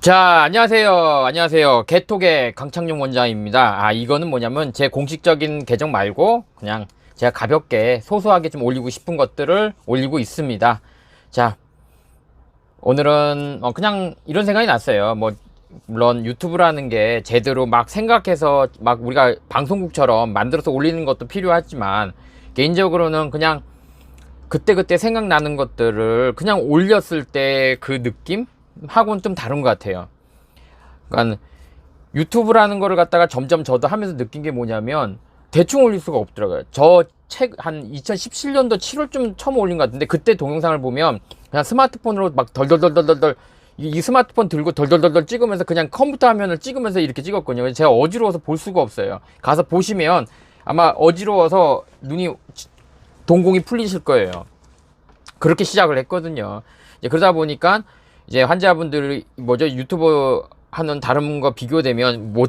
자, 안녕하세요. 안녕하세요. 개톡의 강창용 원장입니다. 아, 이거는 뭐냐면 제 공식적인 계정 말고 그냥 제가 가볍게 소소하게 좀 올리고 싶은 것들을 올리고 있습니다. 자, 오늘은 어, 그냥 이런 생각이 났어요. 뭐, 물론 유튜브라는 게 제대로 막 생각해서 막 우리가 방송국처럼 만들어서 올리는 것도 필요하지만 개인적으로는 그냥 그때그때 생각나는 것들을 그냥 올렸을 때 그 느낌? 하고는 좀 다른 것 같아요. 그러니까 유튜브라는 거를 갖다가 점점 저도 하면서 느낀 게 뭐냐면 대충 올릴 수가 없더라고요. 저 책 한 2017년도 7월쯤 처음 올린 것 같은데 그때 동영상을 보면 그냥 스마트폰으로 막 덜덜덜덜덜 이, 이 스마트폰 들고 덜덜덜덜 찍으면서 그냥 컴퓨터 화면을 찍으면서 이렇게 찍었거든요. 제가 어지러워서 볼 수가 없어요. 가서 보시면 아마 어지러워서 눈이 동공이 풀리실 거예요. 그렇게 시작을 했거든요. 그러다 보니까 이제 환자분들이 뭐죠 유튜브 하는 다른 거 비교되면 뭐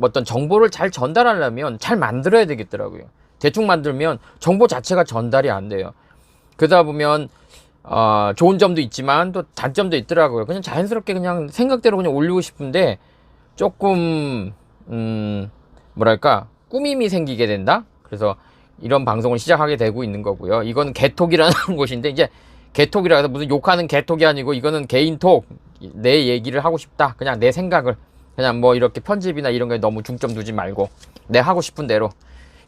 어떤 정보를 잘 전달하려면 잘 만들어야 되겠더라고요. 대충 만들면 정보 자체가 전달이 안 돼요. 그러다 보면 어, 좋은 점도 있지만 또 단점도 있더라고요. 그냥 자연스럽게 그냥 생각대로 그냥 올리고 싶은데 조금 음 뭐랄까 꾸밈이 생기게 된다. 그래서 이런 방송을 시작하게 되고 있는 거고요. 이건 개톡이라는 곳인데 이제 개톡이라 해서 무슨 욕하는 개톡이 아니고 이거는 개인톡 내 얘기를 하고 싶다. 그냥 내 생각을 그냥 뭐 이렇게 편집이나 이런 거에 너무 중점 두지 말고 내 하고 싶은 대로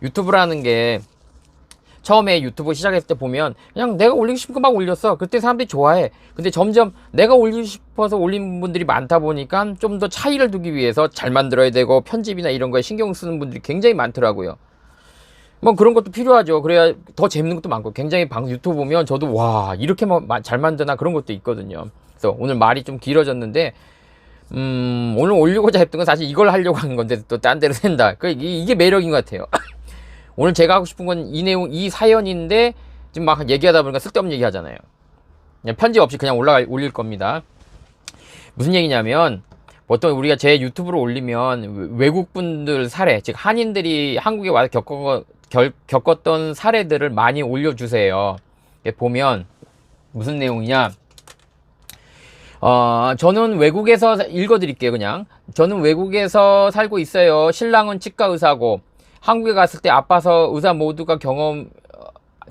유튜브라는 게 처음에 유튜브 시작했을 때 보면 그냥 내가 올리고 싶은 거막 올렸어. 그때 사람들이 좋아해. 근데 점점 내가 올리고 싶어서 올린 분들이 많다 보니까 좀 더 차이를 두기 위해서 잘 만들어야 되고 편집이나 이런 거에 신경 쓰는 분들이 굉장히 많더라고요. 뭐 그런 것도 필요하죠. 그래야 더 재밌는 것도 많고 굉장히 방 유튜브 보면 저도 와 이렇게 뭐잘 만드나 그런 것도 있거든요. 그래서 오늘 말이 좀 길어졌는데 음 오늘 올리고자 했던 건 사실 이걸 하려고 하는 건데 또 딴 데로 샌다. 그 이게, 매력인 것 같아요. 오늘 제가 하고 싶은 건 이 내용 이 사연인데 지금 막 얘기하다 보니까 쓸데없는 얘기 하잖아요. 그냥 편집 없이 그냥 올라가 올릴 겁니다. 무슨 얘기냐면 보통 우리가 제 유튜브로 올리면 외국 분들 사례, 즉 한인들이 한국에 와서 겪어, 결, 겪었던 사례들을 많이 올려주세요. 보면 무슨 내용이냐? 어, 저는 외국에서 읽어드릴게요, 그냥. 저는 외국에서 살고 있어요. 신랑은 치과 의사고 한국에 갔을 때 아파서 의사 모두가 경험 어,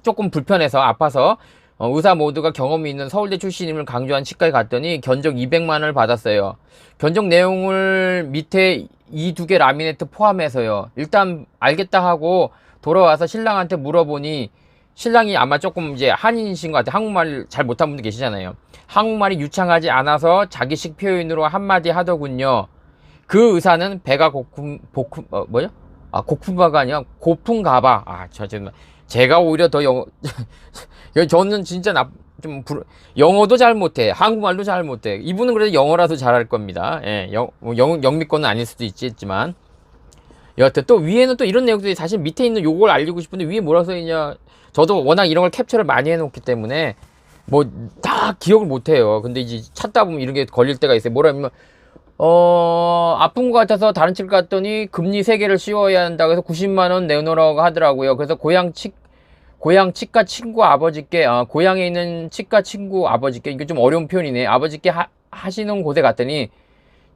조금 불편해서 아파서 어, 의사 모두가 경험이 있는 서울대 출신임을 강조한 치과에 갔더니 견적 200만 원을 받았어요. 견적 내용을 밑에 이 두 개 라미네이트 포함해서요. 일단 알겠다 하고 돌아와서 신랑한테 물어보니 신랑이 아마 조금 이제 한인이신 것 같아요. 한국말 잘 못한 분들 계시잖아요. 한국말이 유창하지 않아서 자기식 표현으로 한마디 하더군요. 그 의사는 배가 고픈, 복품, 어, 뭐죠? 아, 고픈바가 아니라 고픈가봐. 아, 저, 저, 제가 오히려 더 영어, 저는 진짜 나, 좀, 불, 영어도 잘 못해. 한국말도 잘 못해. 이분은 그래도 영어라도 잘할 겁니다. 예, 영, 뭐 영, 영미권은 아닐 수도 있겠지만. 여하튼 또 위에는 또 이런 내용들이 사실 밑에 있는 요걸 알리고 싶은데 위에 뭐라 써있냐. 저도 워낙 이런 걸 캡처를 많이 해놓기 때문에 뭐 다 기억을 못해요. 근데 이제 찾다 보면 이런 게 걸릴 때가 있어요. 뭐라 하면, 어, 아픈 것 같아서 다른 집 갔더니 금리 세개를 씌워야 한다. 그래서 90만원 내놓으라고 하더라고요. 그래서 고향 치, 고향 치과 친구 아버지께, 어, 고향에 있는 치과 친구 아버지께, 이게 좀 어려운 표현이네. 아버지께 하, 하시는 곳에 갔더니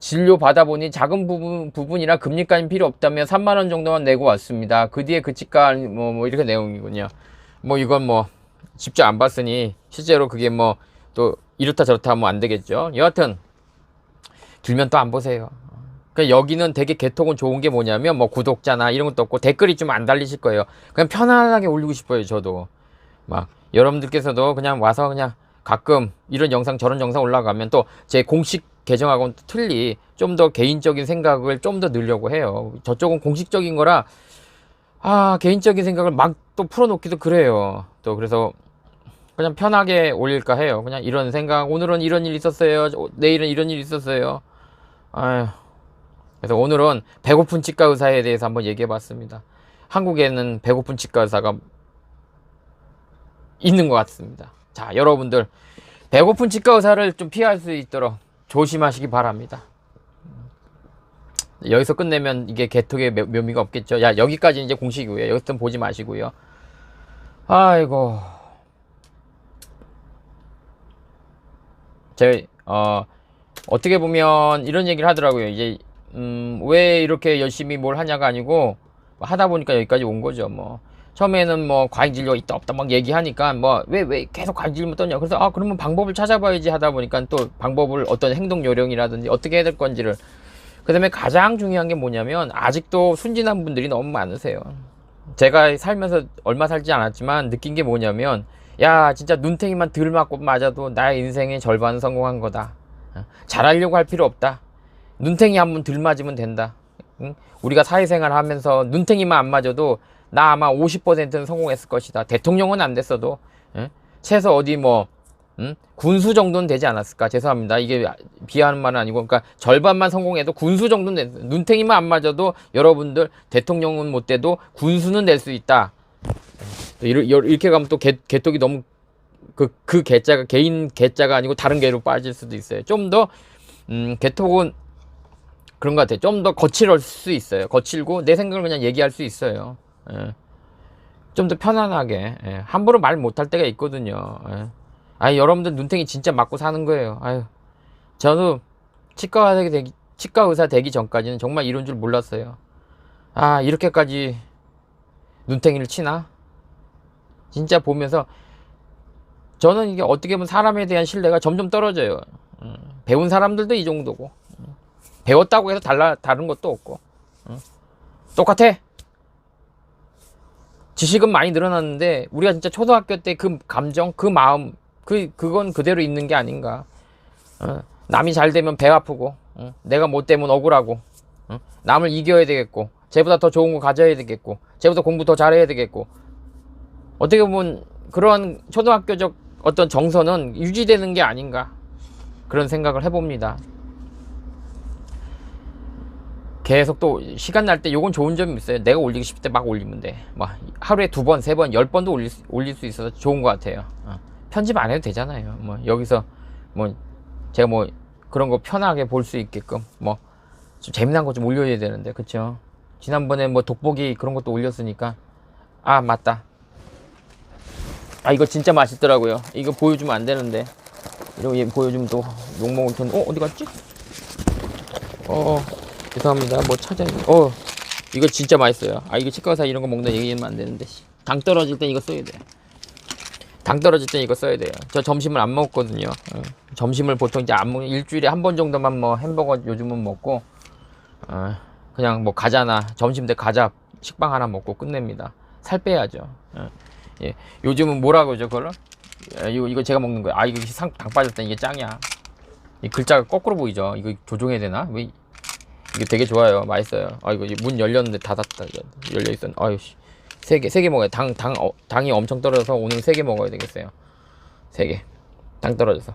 진료 받아보니 작은 부분, 부분이라 금리까지 필요 없다면 3만원 정도만 내고 왔습니다. 그 뒤에 그 치과, 뭐, 뭐, 이렇게 내용이군요. 뭐, 이건 뭐, 직접 안 봤으니, 실제로 그게 뭐, 또, 이렇다 저렇다 하면 안 되겠죠. 여하튼, 들면 또 안 보세요. 그 여기는 되게 개톡은 좋은 게 뭐냐면 뭐 구독자나 이런 것도 없고 댓글이 좀 안 달리실 거예요. 그냥 편안하게 올리고 싶어요, 저도. 막 여러분들께서도 그냥 와서 그냥 가끔 이런 영상 저런 영상 올라가면 또 제 공식 계정하고는 또 틀리 좀 더 개인적인 생각을 좀 더 넣으려고 해요. 저쪽은 공식적인 거라 아, 개인적인 생각을 막 또 풀어놓기도 그래요. 또 그래서 그냥 편하게 올릴까 해요. 그냥 이런 생각, 오늘은 이런 일 있었어요. 내일은 이런 일 있었어요. 아휴. 그래서 오늘은 배고픈 치과 의사에 대해서 한번 얘기해 봤습니다. 한국에는 배고픈 치과 의사가 있는 것 같습니다. 자, 여러분들, 배고픈 치과 의사를 좀 피할 수 있도록 조심하시기 바랍니다. 여기서 끝내면 이게 개톡의 묘- 묘미가 없겠죠. 야, 여기까지 이제 공식이고요. 여기서 보지 마시고요. 아이고. 제, 어, 어떻게 보면 이런 얘기를 하더라고요. 이제 음, 왜 이렇게 열심히 뭘 하냐가 아니고 하다 보니까 여기까지 온 거죠. 뭐 처음에는 뭐 과잉 진료가 있다 없다 막 얘기하니까 뭐 왜 왜 계속 과잉 진료만 떠냐. 그래서 아 그러면 방법을 찾아봐야지 하다 보니까 또 방법을 어떤 행동 요령이라든지 어떻게 해야 될 건지를 그 다음에 가장 중요한 게 뭐냐면 아직도 순진한 분들이 너무 많으세요. 제가 살면서 얼마 살지 않았지만 느낀 게 뭐냐면 야 진짜 눈탱이만 덜 맞고 맞아도 나의 인생의 절반은 성공한 거다. 어? 잘하려고 할 필요 없다. 눈탱이 한 번 덜 맞으면 된다. 응? 우리가 사회생활 하면서 눈탱이만 안 맞아도 나 아마 50%는 성공했을 것이다. 대통령은 안 됐어도 예? 최소 어디 뭐 음? 군수 정도는 되지 않았을까? 죄송합니다. 이게 비하하는 말은 아니고, 그러니까 절반만 성공해도 군수 정도는 됐, 눈탱이만 안 맞아도 여러분들 대통령은 못 돼도 군수는 될 수 있다. 이렇- 이렇게 가면 또 개, 개떡이 너무 그, 그 개자가 개인 개자가 아니고 다른 개로 빠질 수도 있어요. 좀 더, 음, 개톡은 그런 것 같아요. 좀 더 거칠을 수 있어요. 거칠고 내 생각을 그냥 얘기할 수 있어요. 예. 좀더 편안하게. 예. 함부로 말 못할 때가 있거든요. 예. 아 여러분들 눈탱이 진짜 맞고 사는 거예요. 아유, 저도 치과 의사 되기, 치과 의사 되기 전까지는 정말 이런 줄 몰랐어요. 아, 이렇게까지 눈탱이를 치나? 진짜 보면서 저는 이게 어떻게 보면 사람에 대한 신뢰가 점점 떨어져요. 음, 배운 사람들도 이 정도고. 음, 배웠다고 해서 달라, 다른 것도 없고. 음, 똑같아. 지식은 많이 늘어났는데, 우리가 진짜 초등학교 때 그 감정, 그 마음, 그 그건 그대로 있는 게 아닌가. 어, 남이 잘 되면 배 아프고, 어, 내가 못 되면 억울하고, 어, 남을 이겨야 되겠고, 쟤보다 더 좋은 거 가져야 되겠고, 쟤보다 공부 더 잘해야 되겠고. 어떻게 보면 그러한 초등학교적 어떤 정서는 유지되는 게 아닌가 그런 생각을 해봅니다. 계속 또 시간 날 때 요건 좋은 점이 있어요. 내가 올리고 싶을 때 막 올리면 돼. 막 하루에 두 번, 세 번, 열 번도 올릴 수, 올릴 수 있어서 좋은 것 같아요. 어. 편집 안 해도 되잖아요. 뭐 여기서 뭐 제가 뭐 그런 거 편하게 볼 수 있게끔 뭐 좀 재미난 거 좀 올려야 되는데 그쵸? 지난번에 뭐 돋보기 그런 것도 올렸으니까 아 맞다. 아 이거 진짜 맛있더라고요. 이거 보여주면 안 되는데 얘 보여주면 또 욕먹을 텐데 어 어디 갔지? 어 죄송합니다. 뭐 찾아 어 이거 진짜 맛있어요. 아 이거 치과사 이런 거 먹는 얘기하면 안 되는데 씨. 당 떨어질 땐 이거 써야 돼. 당 떨어질 땐 이거 써야 돼요. 저 점심을 안 먹거든요. 어, 점심을 보통 이제 안 먹, 일주일에 한 번 정도만 뭐 햄버거 요즘은 먹고, 어, 그냥 뭐 과자나 점심 때 과자 식빵 하나 먹고 끝냅니다. 살 빼야죠. 어, 예. 요즘은 뭐라고 그러죠, 그걸? 예, 이거, 이거 제가 먹는 거예요. 아, 이거 상, 당 빠졌다. 이게 짱이야. 이 글자가 거꾸로 보이죠? 이거 조종해야 되나? 왜, 이게 되게 좋아요. 맛있어요. 아, 이거 문 열렸는데 닫았다. 열려 있었네. 아유, 씨. 세 개, 세 개 먹어요. 당, 당, 어, 당이 엄청 떨어져서 오늘 세 개 먹어야 되겠어요. 세 개. 당 떨어져서.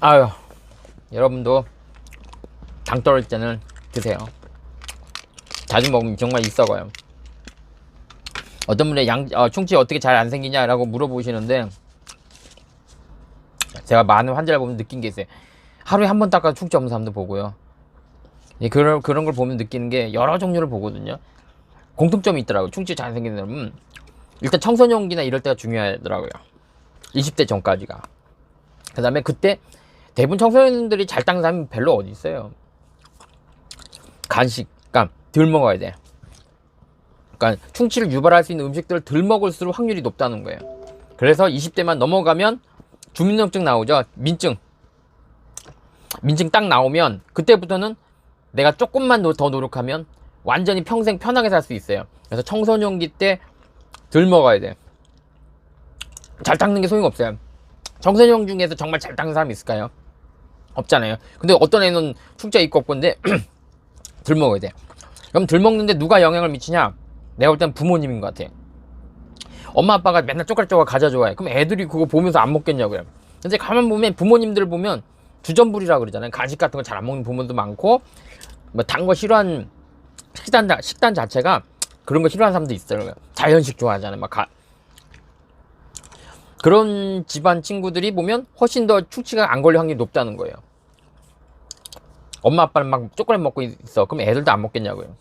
아유, 여러분도 당 떨어질 때는 드세요. 자주 먹으면 정말 있어가요. 어떤 분의 양, 어, 충치 어떻게 잘 안 생기냐라고 물어보시는데, 제가 많은 환자를 보면 느낀 게 있어요. 하루에 한 번 닦아도 충치 없는 사람도 보고요. 예, 그런, 그런 걸 보면 느끼는 게 여러 종류를 보거든요. 공통점이 있더라고요. 충치 잘 생기는 사람은. 일단 청소년기나 이럴 때가 중요하더라고요. 20대 전까지가. 그 다음에 그때 대부분 청소년들이 잘 닦는 사람이 별로 어디 있어요. 간식, 그러니까 덜 먹어야 돼. 그러니까 충치를 유발할 수 있는 음식들을 덜 먹을수록 확률이 높다는 거예요. 그래서 20대만 넘어가면 주민등록증 나오죠. 민증. 민증 딱 나오면 그때부터는 내가 조금만 노- 더 노력하면 완전히 평생 편하게 살 수 있어요. 그래서 청소년기 때 덜 먹어야 돼. 잘 닦는 게 소용없어요. 청소년 중에서 정말 잘 닦는 사람이 있을까요? 없잖아요. 근데 어떤 애는 축제 입고 없건데 덜 먹어야 돼. 그럼 덜 먹는데 누가 영향을 미치냐? 내가 볼 땐 부모님인 것 같아. 엄마 아빠가 맨날 쪼글쪼글 가져 좋아해. 그럼 애들이 그거 보면서 안 먹겠냐고요. 근데 가만 보면 부모님들 보면 주전부리라 그러잖아요. 간식 같은 거 잘 안 먹는 부모도 많고 뭐 단 거 싫어하는 식단 자- 식단 자체가 그런 거 싫어하는 사람도 있어요. 자연식 좋아하잖아요. 막 가, 그런 집안 친구들이 보면 훨씬 더 충치가 안 걸릴 확률이 높다는 거예요. 엄마 아빠는 막 초콜릿 먹고 있어. 그럼 애들도 안 먹겠냐고요.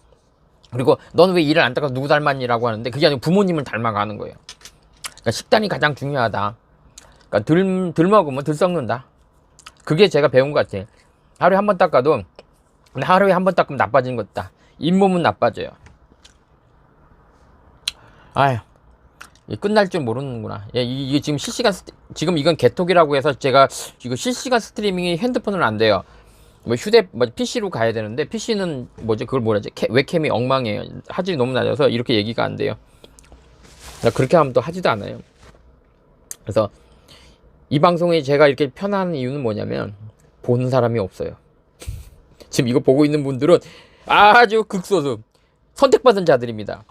그리고 넌 왜 일을 안 닦아서 누구 닮았니라고 하는데 그게 아니고 부모님을 닮아가는 거예요. 그러니까 식단이 가장 중요하다. 그러니까 들, 들 먹으면 들 썩는다. 그게 제가 배운 것 같아. 하루에 한 번 닦아도 하루에 한 번 닦으면 나빠지는 것다. 잇몸은 나빠져요. 아휴. 이 끝날 줄 모르는구나. 예, 이- 이게 지금 실시간 스트, 지금 이건 개톡이라고 해서 제가 이거 실시간 스트리밍이 핸드폰은 안 돼요. 뭐 휴대 뭐 PC로 가야 되는데 PC는 뭐지 그걸 뭐라지 캐, 웹캠이 엉망이에요. 화질이 너무 낮아서 이렇게 얘기가 안 돼요. 나 그렇게 하면 또 하지도 않아요. 그래서 이 방송에 제가 이렇게 편한 이유는 뭐냐면 보는 사람이 없어요. 지금 이거 보고 있는 분들은 아주 극소수 선택받은 자들입니다.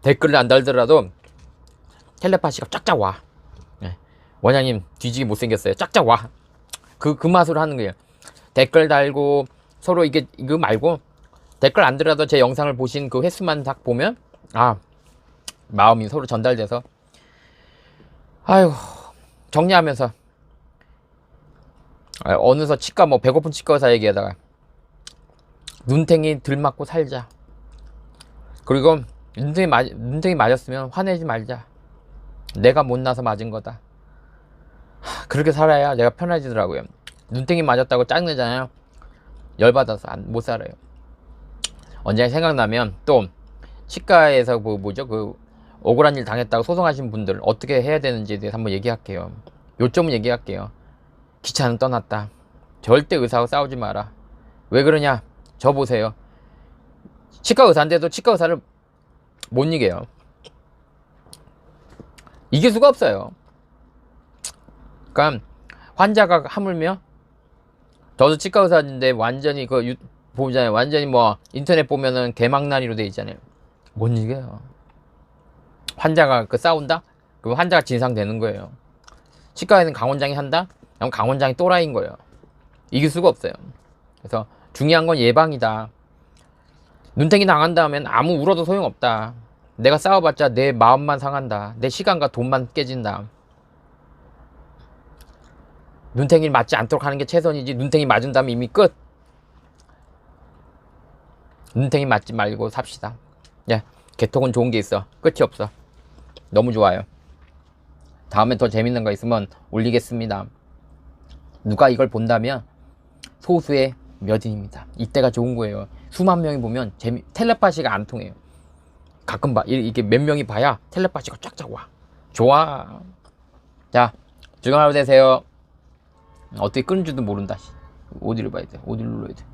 댓글을 안 달더라도 텔레파시가 쫙쫙 와. 네. 원장님 뒤지게 못생겼어요. 쫙쫙 와. 그, 그 맛으로 하는 거예요. 댓글 달고 서로 이게 이거 말고 댓글 안 들어도 제 영상을 보신 그 횟수만 딱 보면 아 마음이 서로 전달돼서 아유 정리하면서. 아, 어느덧 치과 뭐 배고픈 치과 의사 얘기하다가 눈탱이 들 맞고 살자. 그리고 눈탱이 맞 눈탱이 맞았으면 화내지 말자. 내가 못나서 맞은 거다. 하, 그렇게 살아야 내가 편해지더라고요. 눈탱이 맞았다고 짜증내잖아요. 열받아서 안, 못 살아요. 언제 생각나면 또 치과에서 뭐 뭐죠? 그 억울한 일 당했다고 소송하신 분들 어떻게 해야 되는지에 대해서 한번 얘기할게요. 요점은 얘기할게요. 기차는 떠났다. 절대 의사하고 싸우지 마라. 왜 그러냐? 저 보세요. 치과 의사인데도 치과 의사를 못 이겨요. 이길 수가 없어요. 그러니까 환자가 하물며 저도 치과 의사인데 완전히 그 유, 보잖아요. 완전히 뭐 인터넷 보면은 개망난이로 돼 있잖아요. 못 이겨요 환자가 그 싸운다? 그럼 환자가 진상되는 거예요. 치과에는 강원장이 한다? 그럼 강원장이 또라이인 거예요. 이길 수가 없어요. 그래서 중요한 건 예방이다. 눈탱이 당한 다음엔 아무 울어도 소용없다. 내가 싸워봤자 내 마음만 상한다. 내 시간과 돈만 깨진다. 눈탱이를 맞지 않도록 하는 게 최선이지. 눈탱이 맞은 다음에 이미 끝. 눈탱이 맞지 말고 삽시다. 예, 개통은 좋은 게 있어. 끝이 없어. 너무 좋아요. 다음에 더 재밌는 거 있으면 올리겠습니다. 누가 이걸 본다면 소수의 몇인입니다. 이때가 좋은 거예요. 수만 명이 보면 재미, 텔레파시가 안 통해요. 가끔 봐. 이- 이게 몇 명이 봐야 텔레파시가 쫙쫙 와. 좋아. 자, 즐거운 하루 되세요. 어떻게 끊은 줄도 모른다. 씨. 어디를 봐야 돼? 어디를 눌러야 돼?